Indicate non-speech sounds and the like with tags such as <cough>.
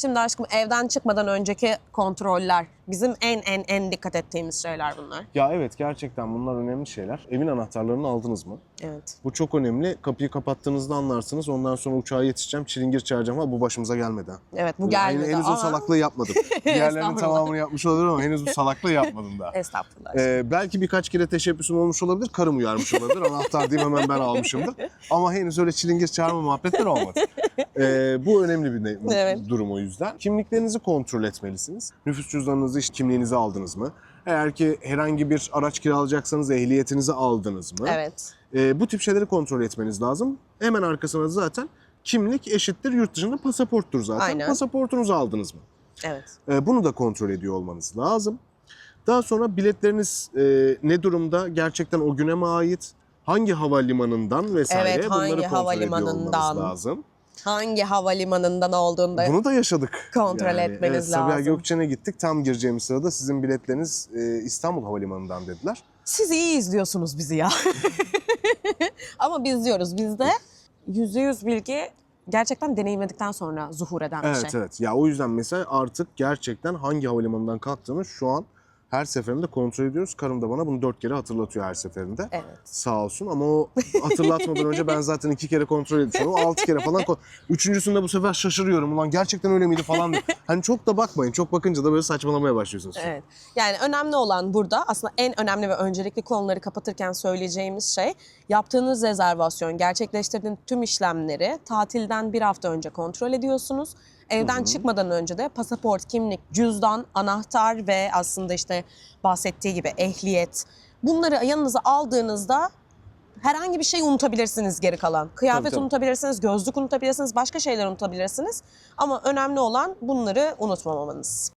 Şimdi aşkım evden çıkmadan önceki kontroller bizim en en en dikkat ettiğimiz şeyler bunlar. Ya evet gerçekten bunlar önemli şeyler. Evin anahtarlarını aldınız mı? Evet. Bu çok önemli. Kapıyı kapattığınızda anlarsınız. Ondan sonra uçağa yetişeceğim, çilingir çağıracağım ama bu başımıza gelmedi. ha. Evet bu gelmedi henüz ama o salaklığı yapmadım. <laughs> Diğerlerinin Estağfurullah. tamamını yapmış olabilirim ama henüz bu salaklığı yapmadım daha. <laughs> estağfurullah. Ee, belki birkaç kere teşebbüsüm olmuş olabilir, karım uyarmış olabilir. Anahtar diyeyim hemen ben almışımdır. Ama henüz öyle çilingir çağırma muhabbetler olmadı. Ee, bu önemli bir ne- Evet. durum o yüzden. Kimliklerinizi kontrol etmelisiniz. Nüfus cüzdanınızı, iş kimliğinizi aldınız mı? Eğer ki herhangi bir araç kiralayacaksanız ehliyetinizi aldınız mı? evet. Ee, bu tip şeyleri kontrol etmeniz lazım. Hemen arkasına zaten kimlik eşittir yurt dışında pasaporttur zaten. Aynen. Pasaportunuzu aldınız mı? Evet. Ee, bunu da kontrol ediyor olmanız lazım. Daha sonra biletleriniz e, ne durumda? Gerçekten o güne mi ait? Hangi havalimanından vesaire Evet, hangi bunları kontrol havalimanından? ediyor olmanız lazım. Hangi havalimanından olduğunda Bunu da yaşadık. Kontrol etmeniz evet, Sabiha lazım. Gökçen'e gittik. Tam gireceğimiz sırada sizin biletleriniz e, İstanbul Havalimanı'ndan dediler. siz iyi izliyorsunuz bizi ya. <laughs> Ama biz diyoruz bizde yüzde yüz bilgi gerçekten deneyimledikten sonra zuhur eden bir Evet şey. evet. Ya o yüzden mesela artık gerçekten hangi havalimanından kalktığını şu an her seferinde kontrol ediyoruz. Karım da bana bunu dört kere hatırlatıyor her seferinde. Evet. Sağ olsun ama o hatırlatmadan önce ben zaten iki kere kontrol ediyorum. O altı kere falan. Üçüncüsünde bu sefer şaşırıyorum. Ulan gerçekten öyle miydi falan. Hani çok da bakmayın. Çok bakınca da böyle saçmalamaya başlıyorsunuz. Evet. Yani önemli olan burada aslında en önemli ve öncelikli konuları kapatırken söyleyeceğimiz şey yaptığınız rezervasyon, gerçekleştirdiğiniz tüm işlemleri tatilden bir hafta önce kontrol ediyorsunuz. Evden çıkmadan önce de pasaport, kimlik, cüzdan, anahtar ve aslında işte bahsettiği gibi ehliyet bunları yanınıza aldığınızda herhangi bir şey unutabilirsiniz geri kalan. Kıyafet Tabii, tabii. unutabilirsiniz, gözlük unutabilirsiniz, başka şeyler unutabilirsiniz. Ama önemli olan bunları unutmamamanız.